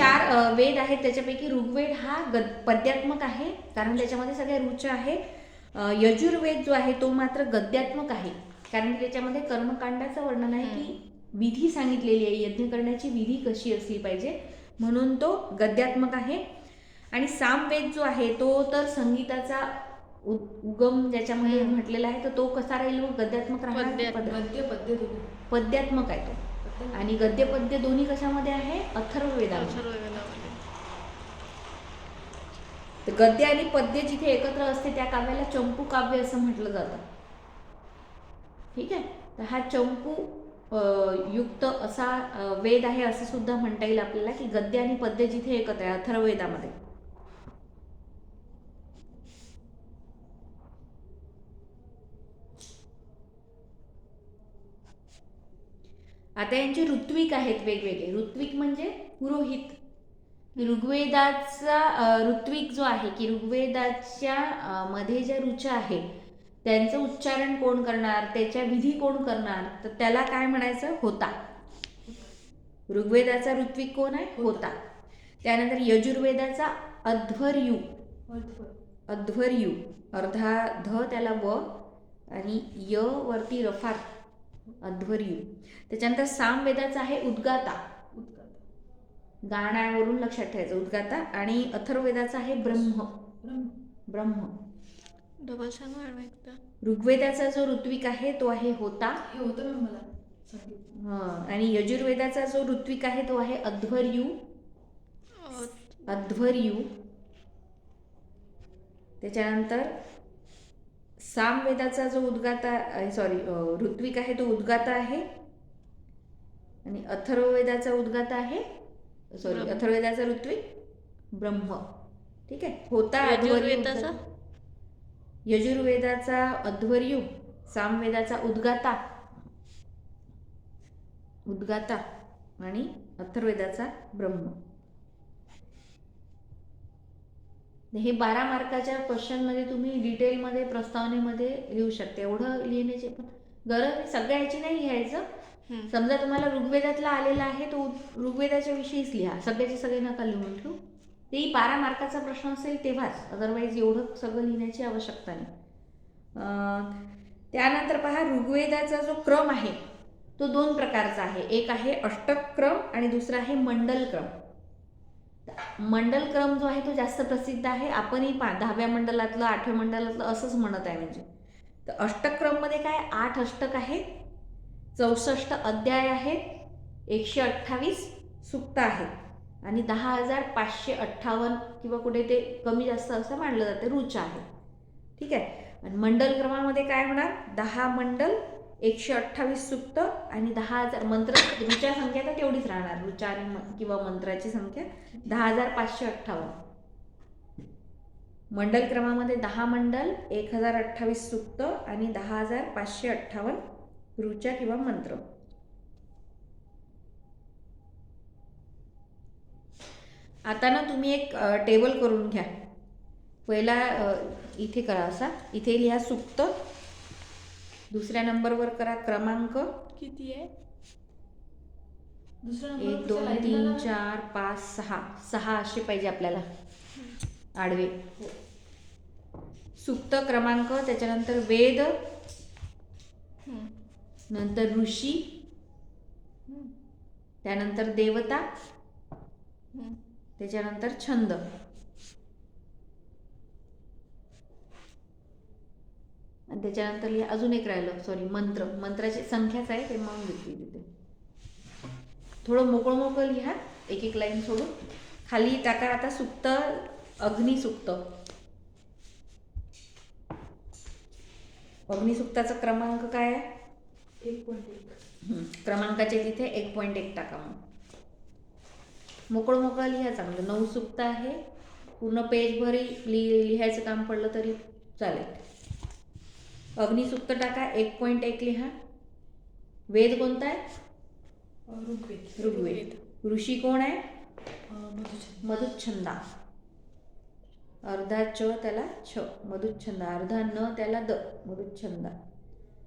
चार वेद आहेत त्याच्यापैकी ऋग्वेद हा गद पद्यात्मक आहे. कारण त्याच्यामध्ये सगळ्या रुच्या आहे. यजुर्वेद जो आहे तो मात्र गद्यात्मक आहे. कारण त्याच्यामध्ये कर्मकांडाचं वर्णन आहे की विधी सांगितलेली आहे. यज्ञ करण्याची विधी कशी असली पाहिजे? म्हणून तो गद्यात्मक आहे. आणि सामवेद जो आहे तो तर संगीताचा उगम ज्याच्यामध्ये. म्हटलेला आहे तर तो कसा राहील? गद्यात्मक राहणार? की पद्यात्मक. आहे तो. आणि गद्य पद्य दोन्ही कशामध्ये आहे? अथर्ववेदामध्ये. तर गद्य आणि पद्य जिथे एकत्र असते त्या काव्याला चंपू काव्य असं म्हटलं जातं. ठीक आहे? तर हा चंपू युक्त असा वेद आहे असं सुद्धा म्हणता येईल आपल्याला की गद्य आणि पद्य जिथे एकत्र आहे अथर्ववेदामध्ये. आता यांचे ऋत्विक आहेत वेगवेगळे. ऋत्विक म्हणजे पुरोहित. ऋग्वेदाचा ऋत्विक जो आहे की ऋग्वेदाच्या मध्ये ज्या ऋचा आहेत त्यांचं उच्चारण कोण करणार त्याच्या विधी कोण करणार तर त्याला काय म्हणायचं? होता. ऋग्वेदाचा ऋत्विक कोण आहे? होता. त्यानंतर यजुर्वेदाचा अध्वर्यू. अध्वर्यू. अर्धा ध त्याला व आणि य वरती रफार. अध्वर्यू. त्याच्यानंतर सामवेदाचा आहे उद्गाता. उद्गात. गाण्यावरून लक्षात ठेवायचं उद्गाता आणि अथर्ववेदाचा आहे ब्रह्म. ब्रह्म. ब्रह्म डबल सांग ऋग्वेदाचा जो ऋत्विक आहे तो आहे होता. हे होतं ना मला. हं, आणि यजुर्वेदाचा जो ऋत्विक आहे तो आहे अध्वर्यू. अध्वर्यू. त्याच्यानंतर सामवेदाचा जो उद्गाता सॉरी ऋत्विक आहे तो उद्गाता आहे आणि अथर्ववेदाचा उद्गाता आहे सॉरी. अथर्ववेदाचा ऋत्विक ब्रह्म. ठीक आहे? होता यजुर्वेदाचा? यजुर्वेदाचा अध्वर्यू सामवेदाचा उद्गाता. उद्गाता आणि अथर्ववेदाचा ब्रह्म. हे बारा मार्काच्या क्वेश्चनमध्ये तुम्ही डिटेलमध्ये प्रस्तावनेमध्ये लिहू शकता. एवढं लिहिण्याची पण गरज सगळ्या याची नाही लिहायचं. समजा तुम्हाला ऋग्वेदातला आलेला आहे तो ऋग्वेदाच्या विषयीच लिहा. सगळ्याचे सगळे नका लिहून ठेवू. तेही बारा मार्काचा प्रश्न असेल तेव्हाच. अदरवाईज एवढं सगळं लिहिण्याची आवश्यकता नाही. त्यानंतर पहा ऋग्वेदाचा जो क्रम आहे तो दोन प्रकारचा आहे. एक आहे अष्टक क्रम आणि दुसरा आहे मंडल क्रम. मंडल क्रम जो आहे तो जास्त प्रसिद्ध आहे. आपणही पा दहाव्या मंडलातलं आठव्या मंडलातलं असंच म्हणत आहे म्हणजे. तर अष्टक्रममध्ये काय? आठ अष्टक आहेत. चौसष्ट अध्याय आहेत. एकशे अठ्ठावीस सुक्त आहेत. आणि दहा हजार पाचशे अठ्ठावन्न किंवा कुठे ते कमी जास्त असं मानलं जातं. रुच आहे. ठीक आहे? आणि मंडल क्रमामध्ये काय होणार? दहा मंडल एकशे अठ्ठावीस सुक्त आणि दहा हजार मंत्र. रुच्या संख्या तर तेवढीच राहणार. ऋचा आणि किंवा मंत्राची संख्या दहा हजार पाचशे अठ्ठावन्न. मंडल क्रमामध्ये दहा मंडल एक हजार अठ्ठावीस सुक्त आणि दहा हजार पाचशे अठ्ठावन्न ऋचा किंवा मंत्र. आता ना तुम्ही एक टेबल करून घ्या. पहिला इथे करा असा. इथे लिहा सुक्त. दुसऱ्या नंबरवर करा क्रमांक. किती आहे? एक दोन तीन? चार पाच सहा. सहा असे पाहिजे आपल्याला. आडवे. सुक्त क्रमांक त्याच्यानंतर वेद. नंतर ऋषी. त्यानंतर देवता. त्याच्यानंतर छंद. आणि त्याच्यानंतर लिहा अजून एक राहिलं सॉरी मंत्र. मंत्राची संख्याच आहे ते म्हणून घेतली तिथे. थोडं मोकळं मोकळं लिहा एक एक लाईन सोडून. खाली टाका आता सुक्त अग्निसुक्त अग्निसुक्ताचा क्रमांक काय आहे? एक पॉईंट एक. क्रमांकाचे तिथे एक पॉईंट एक टाका मग. मोकळं मोकळं लिहा चांगलं नऊ सुक्त आहे. पूर्ण पेजभर लि लिहायचं काम पडलं तरी चालेल. अग्निसुक्त टाका एक पॉईंट एक लिहा. वेद कोणता आहे? ऋग्वेद. ऋग्वेद. ऋषी कोण आहे? मधुच्छंदा अर्धा च त्याला छ. मधुच्छंदा अर्धा न त्याला द. मधुच्छंदा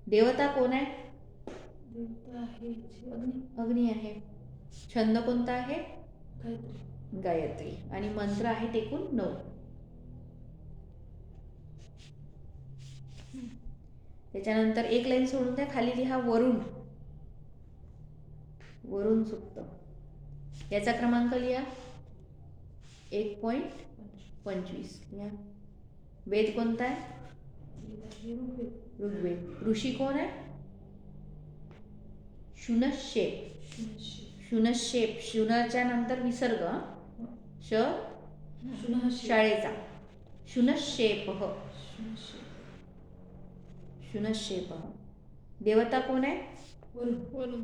देवता कोण आहे? अग्नी. अग्नी आहे. छंद कोणता आहे? गायत्री. आणि मंत्र आहेत एकूण नऊ. त्याच्यानंतर एक लाईन सोडून द्या खाली लिहा वरुण. वरुण सुक्त याचा क्रमांक लिहा. एक पॉईंट पंचवीस. लिहा. वेद कोणता आहे? ऋग्वेद. ऋषी कोण आहे? शुनशेप. शुनशे शुनशेप. शुनच्या नंतर विसर्ग? श? शाळेचा. शुनशेप. शुनशे शुनशेप देवता कोण आहे? वरुण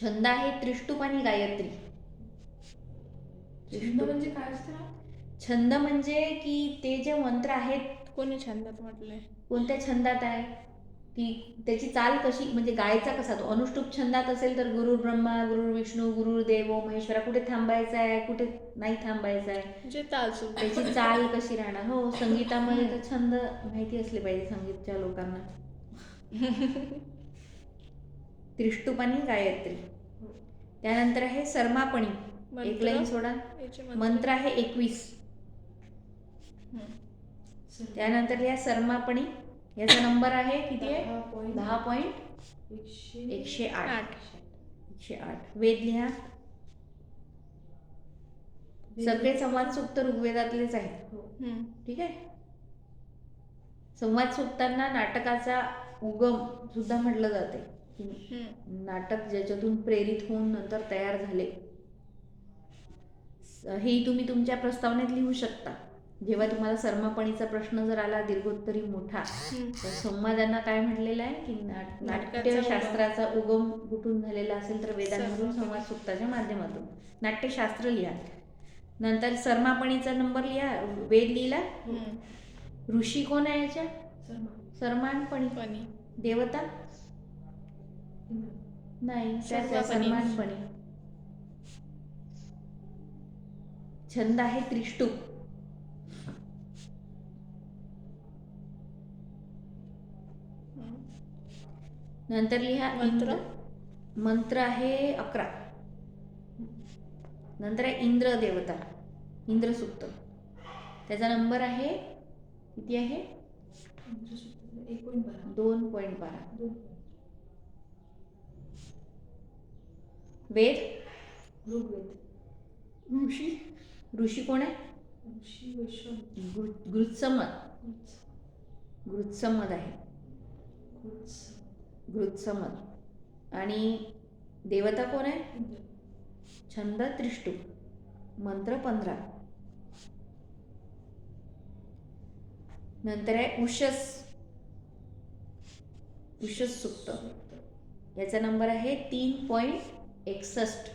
छंद आहे त्रिष्टुप आणि गायत्री. छंद म्हणजे काय असतं? छंद म्हणजे की ते जे मंत्र आहेत कोणी छंदात म्हटलंय? कोणत्या छंदात आहे? की त्याची चाल कशी म्हणजे गायचा कसा तो? अनुष्टुप छंदात असेल तर गुरु ब्रह्मा गुरु विष्णू गुरु देव महेश्वरा. कुठे थांबायचं आहे कुठे नाही थांबायचं आहे? त्याची चाल कशी राहणार? हो संगीतामध्ये तर छंद माहिती असले पाहिजे संगीतच्या लोकांना. त्रिष्टुप आणि गायत्री. त्यानंतर आहे सर्मापणी. एक लाईन सोडा. मंत्र? आहे एकवीस. त्यानंतर या सर्मापणी. याचा नंबर आहे किती आहे? दहा पॉईंट एकशे आठ. एकशे आठ. वेद लिहा. सगळे संवाद सुक्त ऋग्वेदातलेच आहेत. हो. ठीक आहे? संवाद सुक्तांना नाटकाचा उगम सुद्धा म्हटलं जाते. की. नाटक ज्याच्यातून प्रेरित होऊन नंतर तयार झाले. हेही तुम्ही तुमच्या प्रस्तावनेत लिहू शकता. जेव्हा तुम्हाला सर्मापणीचा प्रश्न जर आला दीर्घोत्तरी मोठा. तर संवादांना काय म्हटलेलं आहे? की नाट्यशास्त्राचा उगम. कुठून झालेला असेल तर वेदांमधून. संवाद सुक्ताच्या माध्यमातून. नाट्यशास्त्र लिहा. नंतर सर्मापणीचा नंबर लिहा. वेद लिहिला. ऋषी कोण आहे याच्या? सर्मानपणी. पणी देवता? नाही. सर्मानपणी. छंद आहे त्रिष्टुप हम्म. नंतर लिहा मंत्र? मंत्र आहे अकरा. नंतर आहे इंद्र देवता इंद्र सुक्त त्याचा नंबर आहे किती आहे? दोन पॉईंट बारा. वेद? ऋग्वेद. ऋषी. ऋषी कोण आहे? ऋषी वैश्वान गृ- गृत्समद. कृत्स गृत्समद आहे. कृत्स गृत्समद. आणि देवता कोण आहे? छंद त्रिष्टुप मंत्र पंधरा. नंतर आहे उषस उषस सुक्त याचा नंबर आहे तीन पॉईंट एकसष्ट.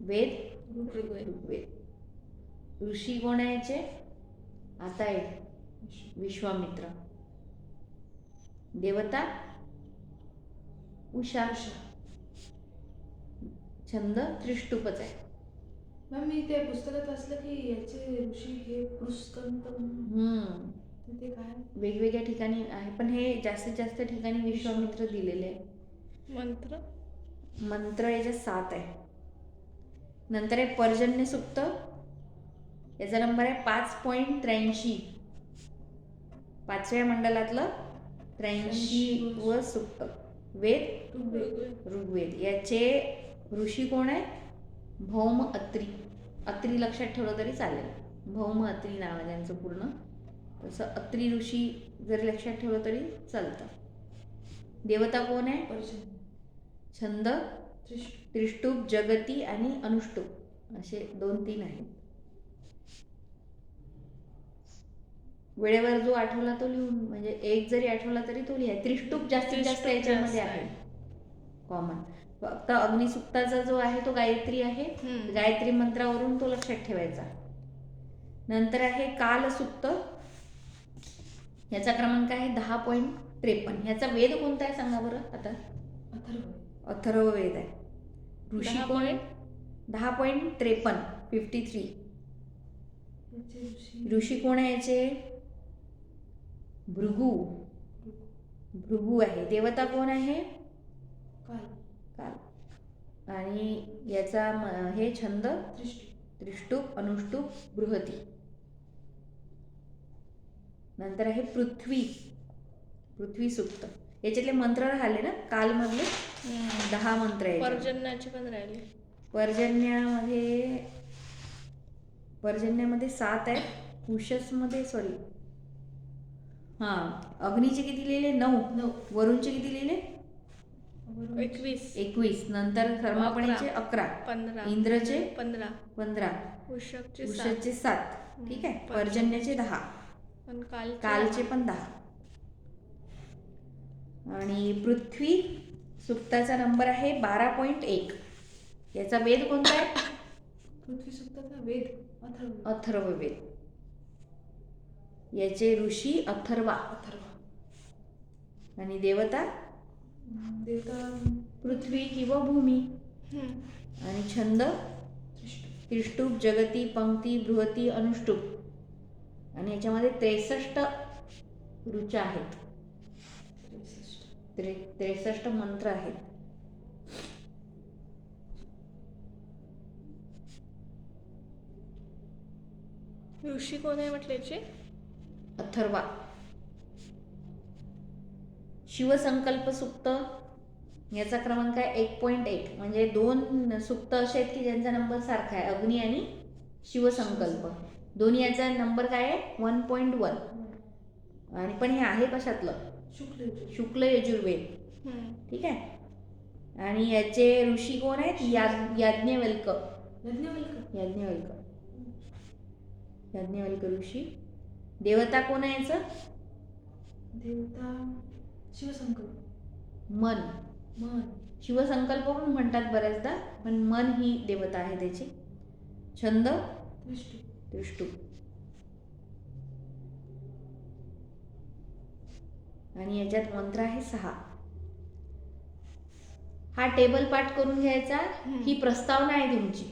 वेद. ऋग्वेद ऋषी कोण आहे याचे आता आहे विश्व विश्वामित्र. देवता. उषा. छंद त्रिष्टुपच आहे. मॅम मी त्या पुस्तकात वाचलं की याचे ऋषी हे. तर ते काय? वेगवेगळ्या ठिकाणी आहे पण हे जास्तीत जास्त ठिकाणी विश्वामित्र दिलेले आहे. मंत्र? मंत्र याच्यात सात आहे. नंतर आहे पर्जन्य सुक्त याचा नंबर आहे पाच पॉईंट त्र्याऐंशी. पाचव्या मंडलातलं त्र्याऐंशी व सुक्त वेद? ऋग्वेद. याचे ऋषी कोण आहे? भौम अत्री. अत्री लक्षात ठेवलं तरी चालेल. भौम अत्री नाव आहे त्यांचं पूर्ण. तसं अत्री ऋषी जरी लक्षात ठेवलं तरी चालतं. देवता कोण आहे? छंद त्रिष्टुप. जगती आणि अनुष्टुप. असे दोन तीन आहेत. वेळेवर जो आठवला तो लिहून म्हणजे एक जरी आठवला तरी तो लिहा. त्रिष्टुप जास्तीत जास्त याच्यामध्ये आहे. कॉमन फक्त अग्निसुक्ताचा जो आहे तो गायत्री आहे. गायत्री मंत्रावरून तो लक्षात ठेवायचा. नंतर आहे कालसुक्त याचा क्रमांक आहे दहा पॉईंट त्रेपन्न. ह्याचा वेद कोणता आहे सांगा बरं आता? अथर्व अथर्व वेद आहे. ऋषी कोण? आहे दहा पॉईंट त्रेपन्न फिफ्टी थ्री ऋषी. कोण आहे याचे? भृगू. भृगू आहे. देवता कोण आहे? काल. काल. आणि याचा म- हे छंद? त्रिष्टी त्रिष्टुप अनुष्टुप बृहती. नंतर आहे पृथ्वी. पृथ्वी सुक्त याच्यातले मंत्र राहिले ना? कालमधले? दहा मंत्र आहेत. पर्जन्याचे पण राहिले. पर्जन्यामध्ये पर्जन्यामध्ये सात आहेत. उषसमध्ये सॉरी हां. अग्नीचे किती लिहिले? नऊ. नऊ. वरुणचे किती लिहिले? एकवीस. एकवीस. नंतर कर्मापणीचे अकरा. पंधरा. इंद्रचे पंधरा. पंधरा. उषकचे सात. ठीक आहे. पर्जन्याचे दहा. पण काल कालचे पण दहा. आणि पृथ्वी सुक्ताचा नंबर आहे बारा पॉईंट एक. याचा वेद कोणता आहे? पृथ्वी सुप्ताचा वेद अथर्व. अथर्ववेद याचे ऋषी अथर्वा. अथर्व. आणि देवता? देवता पृथ्वी किंवा भूमी. आणि छंद? त्रिष्टी त्रिष्टुप जगती पंक्ती बृहती अनुष्टुप. आणि याच्यामध्ये त्रेसष्ट ऋचा आहेत. त्रेसष्ट त्रे त्रेसष्ट मंत्र आहेत. ऋषी कोण आहे म्हटलं याचे अथर्वा. शिवसंकल्प सुक्त याचा क्रमांक आहे एक पॉईंट एक. म्हणजे दोन सुक्त असे आहेत की ज्यांचा नंबर सारखा आहे अग्नी आणि शिवसंकल्प. दोन्ही याचा नंबर काय आहे? वन पॉईंट वन आणि पण हे आहे कशातलं? शुक्ल यजुर्वेद. शुक्ल यजुर्वेद. हम्म. ठीक आहे? आणि याचे ऋषी कोण आहेत? याज्ञ याज्ञवल्क. यज्ञवल्क. याज्ञवल्क. याज्ञवल्क ऋषी. देवता कोण आहे याचं? देवता शिवसंकल्प मन. मन. शिवसंकल्प पण म्हणतात बऱ्याचदा? पण मन ही देवता आहे त्याची. छंद? त्रिष्टी दृष्टू आणि याच्यात मंत्र आहे सहा हा टेबल पाठ करून घ्यायचा. ही प्रस्तावना आहे तुमची.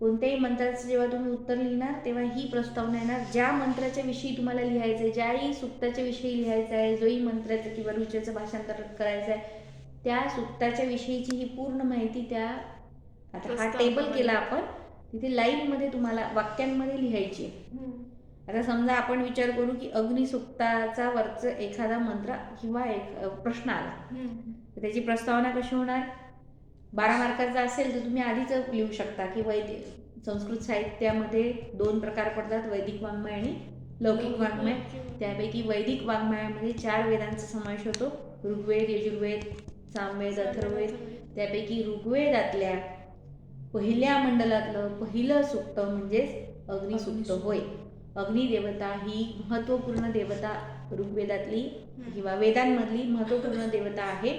कोणत्याही मंत्राचं जेव्हा तुम्ही उत्तर लिहिणार तेव्हा ही प्रस्तावना येणार ज्या मंत्राच्या विषयी तुम्हाला लिहायचं आहे ज्याही सुक्ताच्या विषयी लिहायचं आहे जोही मंत्राचं किंवा रुच्याचं भाषांतर करायचं आहे त्या सुक्ताच्या विषयीची ही पूर्ण माहिती त्या आता हा. टेबल केला आपण तिथे लाईनमध्ये तुम्हाला वाक्यांमध्ये लिहायची. आता समजा आपण विचार करू की अग्निसुक्ताचा वरचं एखादा मंत्र किंवा एक प्रश्न आला. तर त्याची प्रस्तावना कशी होणार? बारा मार्काचा असेल तर तुम्ही आधीच लिहू शकता की वैदिक संस्कृत साहित्यामध्ये दोन प्रकार पडतात वैदिक वाङ्मय आणि लौकिक वाङ्मय. त्यापैकी वैदिक वाङ्मयामध्ये चार वेदांचा समावेश होतो. ऋग्वेद यजुर्वेद सामवेद अथर्ववेद. त्यापैकी ऋग्वेदातल्या पहिल्या मंडलातलं पहिलं सुक्त म्हणजेच अग्निसुक्त. होय. अग्निदेवता ही महत्त्वपूर्ण देवता ऋग्वेदातली. किंवा वेदांमधली महत्त्वपूर्ण देवता आहे.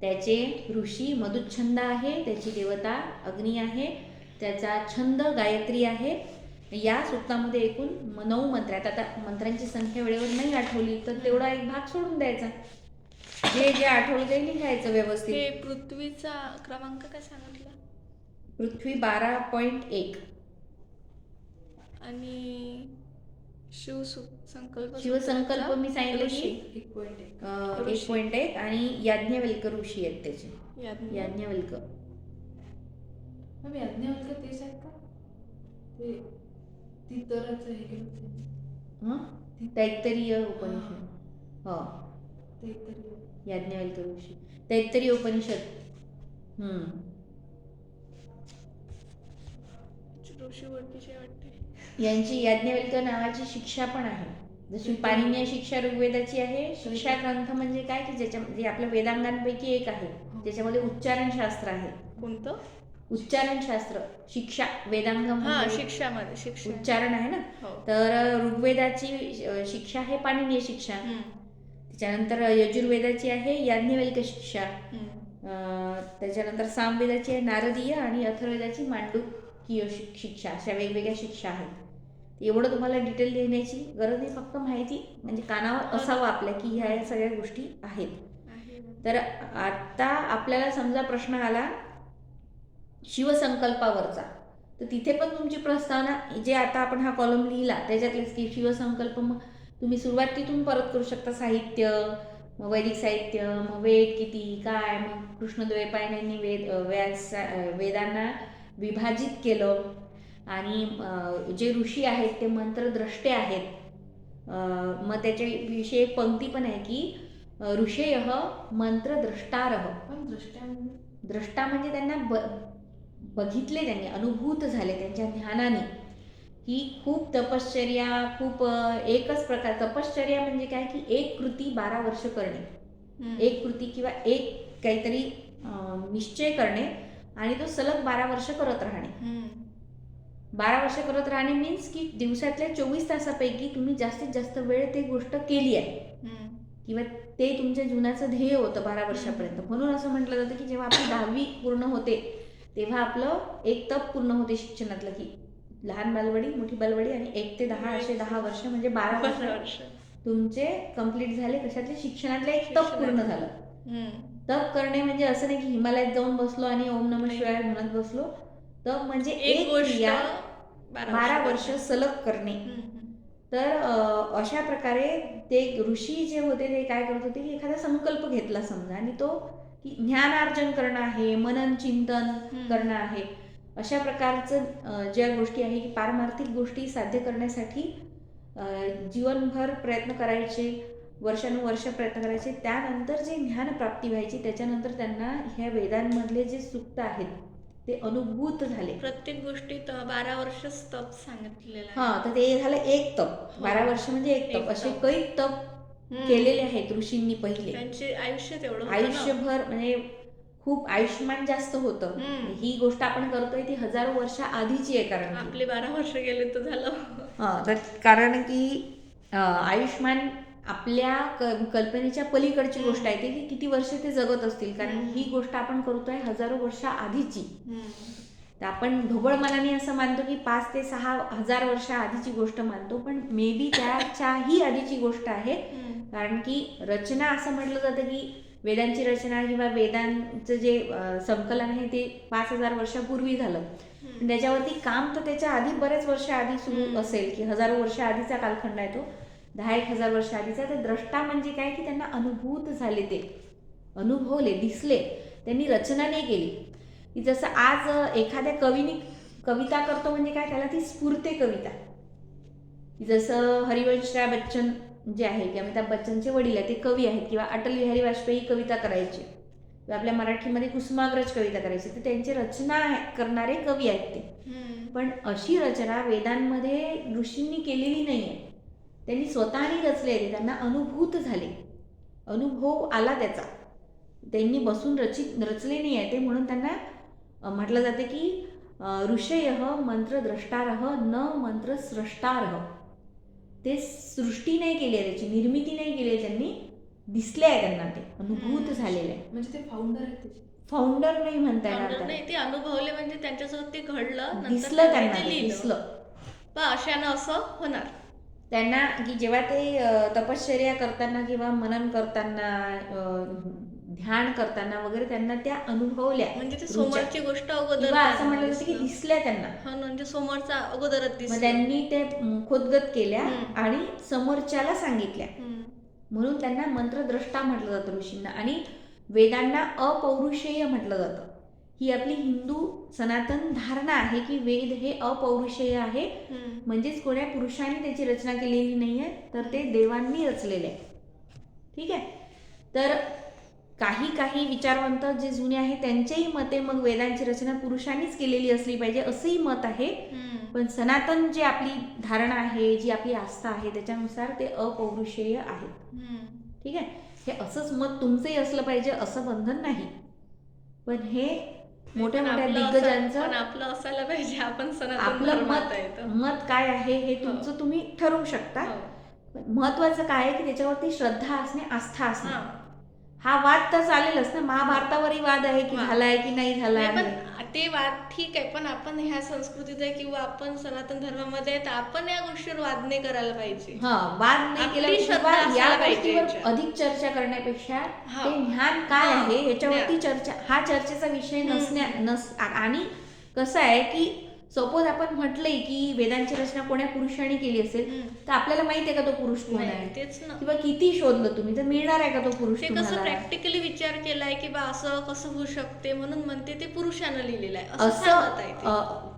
त्याचे ऋषी मधुच्छंद आहे त्याची देवता अग्नी आहे त्याचा छंद गायत्री आहे. या सूक्तामध्ये एकूण नऊ मंत्र आहेत. आता मंत्रांची संख्या वेळेवर नाही आठवली तर तेवढा एक भाग सोडून द्यायचा. जे जे आठवलं ते लिहायचं व्यवस्थित. पृथ्वीचा क्रमांक काय सांगितला? पृथ्वी बारा पॉईंट एक. आणि शिव संकल्प शिवसंकल्प मी सांगितलं की एक पॉईंट एक. अं, एक ऋषी. पॉईंट एक आणि याज्ञवल्क ऋषी आहेत त्याचे. याज्ञ- याज्ञवल्क. मग यज्ञवल्क तेच आहेत का? ते ती तरच हे? केलं त्यांनी. हं? तैत्तरीय उपनिषद. हो. ते तरी याज्ञवल्क ऋषी. तैत्तरीय उपनिषद. हम्म ऋषी ओळखीचे वाटते. यांची याज्ञवल्क नावाची शिक्षा पण आहे. जशी पाणिनीय शिक्षा ऋग्वेदाची आहे शिक्षा ग्रंथ म्हणजे काय? की ज्याच्यामध्ये आपल्या वेदांगांपैकी एक आहे. ज्याच्यामध्ये उच्चारण शास्त्र आहे. कोणतं? उच्चारण शास्त्र. शिक्षा वेदांग म्हणजे शिक्षामध्ये शिक्षा. उच्चारण आहे ना? हो. तर ऋग्वेदाची शिक्षा आहे पाणिनीय शिक्षा. त्याच्यानंतर यजुर्वेदाची आहे याज्ञवल्क शिक्षा. त्याच्यानंतर सामवेदाची आहे नारदीय आणि अथर्वेदाची की शिक- शिक्षा अशा वेगवेगळ्या शिक्षा आहेत. एवढं तुम्हाला डिटेल लिहिण्याची गरज नाही फक्त माहिती म्हणजे कानावर असावं आपल्या की ह्या या सगळ्या गोष्टी आहेत. तर आता आपल्याला समजा प्रश्न आला शिवसंकल्पावरचा. तर तिथे पण तुमची प्रस्तावना जे आता आपण हा कॉलम लिहिला त्याच्यातलेच की शिवसंकल्प मग तुम्ही सुरुवात तिथून परत करू शकता साहित्य मग वैदिक साहित्य मग वेद किती काय मग कृष्णद्वैपायनांनी वेद व्यास वेदांना विभाजित केलं. आणि जे ऋषी आहेत ते मंत्रद्रष्टे आहेत. मग त्याच्याविषयी एक पंक्ती पण आहे की ऋषय म्हणजे द्रष्टा म्हणजे त्यांना ब बघितले त्यांनी अनुभूत झाले त्यांच्या ध्यानाने की खूप तपश्चर्या खूप एकच प्रकार तपश्चर्या म्हणजे काय की एक कृती बारा वर्ष करणे. एक कृती किंवा एक काहीतरी निश्चय करणे. आणि तो सलग बारा वर्ष करत राहणे. बारा वर्ष करत राहणे मीन्स की दिवसातल्या चोवीस तासापैकी तुम्ही जास्तीत जास्त वेळ ते गोष्ट केली आहे. किंवा ते तुमच्या जीवनाचं ध्येय होतं बारा वर्षापर्यंत. म्हणून असं म्हटलं जातं की जेव्हा आपली दहावी पूर्ण होते तेव्हा आपलं एक तप पूर्ण होते शिक्षणातलं की लहान बालवडी मोठी बालवडी आणि एक ते दहा असे दहा वर्ष म्हणजे बारा वर्ष. तुमचे कंप्लीट झाले कशातले? शिक्षणातले एक तप पूर्ण. झालं. तप करणे म्हणजे असं नाही की हिमालयात जाऊन बसलो आणि ओम नम शिवाय म्हणत बसलो तप म्हणजे एक क्रिया बारा वर्ष. सलग करणे. तर अशा प्रकारे ते ऋषी जे होते ते काय करत होते की एखादा संकल्प घेतला समजा आणि तो की ज्ञानार्जन करणं आहे मनन चिंतन. करणं आहे अशा प्रकारचं ज्या गोष्टी आहे की पारमार्थिक गोष्टी साध्य करण्यासाठी जीवनभर प्रयत्न करायचे वर्षानुवर्ष प्रयत्न करायचे त्यानंतर जे ज्ञानप्राप्ती व्हायची त्याच्यानंतर त्यांना ह्या वेदांमधले जे सुक्त आहेत ते अनुभूत झाले प्रत्येक गोष्टीत बारा वर्ष तप सांगितलेलं हा तर ते झालं एक तप बारा वर्ष म्हणजे एक तप असे. कैक तप. केलेले आहेत ऋषींनी पहिले त्यांचे आयुष्य तेवढं. आयुष्यभर म्हणजे खूप आयुष्यमान जास्त होतं. ही गोष्ट आपण करतोय ती हजारो वर्ष आधीची आहे कारण. आपले बारा वर्ष गेले तर झालं हा, तर कारण की अं, आयुष्मान आपल्या क- कल्पनेच्या पलीकडची. गोष्ट आहे ती की किती वर्ष ते जगत असतील कारण. ही गोष्ट आपण करतोय हजारो वर्ष आधीची. तर आपण ढोबळ मनाने असं मानतो की पाच ते सहा हजार वर्ष आधीची गोष्ट मानतो पण मे बी त्याच्याही आधीची गोष्ट आहे. कारण की रचना असं म्हटलं जातं की वेदांची रचना किंवा वेदांचं जे संकलन आहे ते पाच हजार वर्षापूर्वी झालं त्याच्यावरती काम तर त्याच्या आधी बरेच वर्ष आधी सुरू. असेल की हजारो वर्ष आधीचा कालखंड आहे तो दहा एक हजार वर्ष आधीचा. तर द्रष्टा म्हणजे काय? की त्यांना अनुभूत झाले ते. अनुभवले दिसले. त्यांनी रचना नाही केली. की जसं आज एखाद्या कवीने कविता करतो म्हणजे काय? त्याला ती स्फूर्ते कविता. जसं हरिवंशराय बच्चन जे आहे की अमिताभ बच्चनचे वडील आहे ते कवी आहेत किंवा अटल बिहारी वाजपेयी कविता करायचे किंवा आपल्या मराठीमध्ये कुसुमाग्रज कविता करायची तर त्यांची रचना करणारे कवी आहेत ते. पण अशी रचना वेदांमध्ये ऋषींनी केलेली नाही आहे त्यांनी स्वतःनी रचले ते त्यांना अनुभूत झाले. अनुभव आला त्याचा. त्यांनी बसून रचित रचले नाही आहे ते म्हणून त्यांना म्हटलं जाते की ऋषय मंत्रद्रष्टारह न मंत्रस्रष्टारह ते सृष्टी नाही केली आहे त्याची निर्मिती नाही केली आहे त्यांनी. दिसले आहे त्यांना ते अनुभूत. झालेले. आहे म्हणजे ते फाउंडर आहेत फाउंडर नाही म्हणता येणार. नाही ते अनुभवले म्हणजे त्यांच्यासोबत ते घडलं दिसलं त्यांनी. दिसलं. बा अशानं असं होणार. त्यांना की जेव्हा ते तपश्चर्या करताना किंवा मनन करताना ध्यान करताना वगैरे त्यांना त्या अनुभवल्या म्हणजे ते रुचा. समोरची गोष्ट अगोदर असं म्हटलं जातं की दिसलं. दिसल्या त्यांना हा म्हणजे समोरचा अगोदरच त्यांनी ते खोदगत केल्या. आणि समोरच्याला सांगितल्या. म्हणून त्यांना मंत्रद्रष्टा म्हटलं जातं ऋषींना आणि वेदांना अपौरुषेय म्हटलं जातं ही आपली हिंदू सनातन धारणा आहे की वेद हे अपौरुषेय आहे. म्हणजेच कोण्या पुरुषाने त्याची रचना केलेली नाही आहे तर ते देवांनी रचलेले आहे. ठीक आहे? तर काही काही विचारवंत जे जुने आहेत त्यांच्याही मते मग वेदांची रचना पुरुषांनीच केलेली असली पाहिजे असंही मत आहे. पण सनातन जी आपली धारणा आहे जी आपली आस्था आहे त्याच्यानुसार ते अपौरुषेय आहेत. ठीक आहे? हे असंच मत तुमचंही असलं पाहिजे असं बंधन नाही. पण हे मोठ्या मोठ्या दिग्गजांचं आपलं असायला पाहिजे आपण सनातन आपलं मत. मत काय आहे हे तुमचं तुम्ही ठरवू शकता हो. महत्वाचं काय आहे की त्याच्यावरती श्रद्धा असणे आस्था असणे हा. वाद तर चालेलच ना महाभारतावरही वाद आहे की. झालाय की नाही झालाय पण ते वाद ठीक आहे पण आपण ह्या संस्कृतीत आहे किंवा आपण सनातन धर्मामध्ये आहे तर आपण या गोष्टीवर वाद नाही करायला पाहिजे हा वाद नाही केला या गोष्टीवर. अधिक चर्चा करण्यापेक्षा. ते ज्ञान काय. आहे याच्यावरती चर्चा हा चर्चेचा विषय. नसण्या नस आणि कसं आहे की सपोज आपण म्हटलंय की वेदांची रचना कोण्या पुरुषाने केली असेल. तर आपल्याला माहिती आहे का तो पुरुष कोण आहे? तेच ना. किंवा किती शोधलं तुम्ही? तर मिळणार आहे का तो पुरुष ते कसं प्रॅक्टिकली विचार केलाय की बा असं कसं होऊ शकते म्हणून म्हणते ते पुरुषानं लिहिलेलं आहे. असं